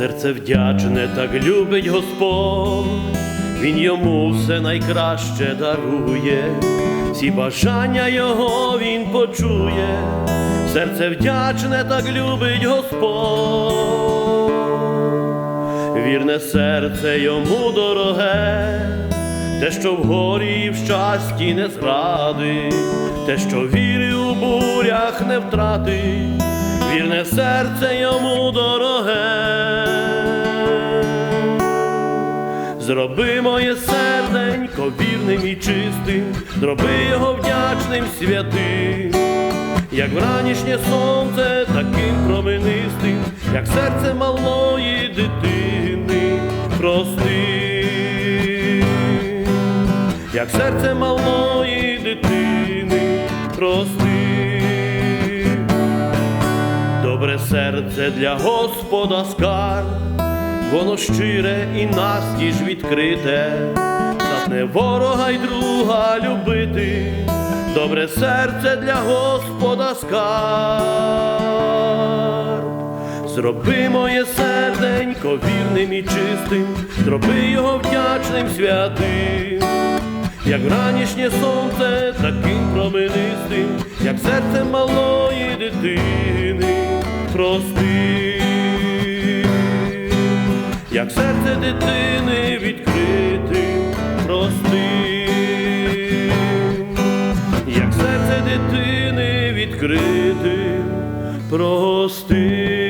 серце вдячне, так любить Господь, Він йому все найкраще дарує, всі бажання його він почує, серце вдячне, так любить Господь, вірне серце йому дороге, те, що в горі і в щасті не зради, те, що віри у бурях не втратить, вірне серце йому дороге. Зроби моє серденько вірним і чистим, зроби його вдячним святим, як вранішнє сонце, таким променистим, як серце малої дитини, прости, як серце малої дитини, прости. Добре серце для Господа скарб, воно щире і настіж відкрите, Здатне ворога й друга любити, добре серце для Господа скарб. Зроби моє серденько вірним і чистим, зроби його вдячним святим, як вранішнє сонце, таким променистим, як серце малої дитини, прости, як серце дитини відкритим, прости, як серце дитини відкритим, прости.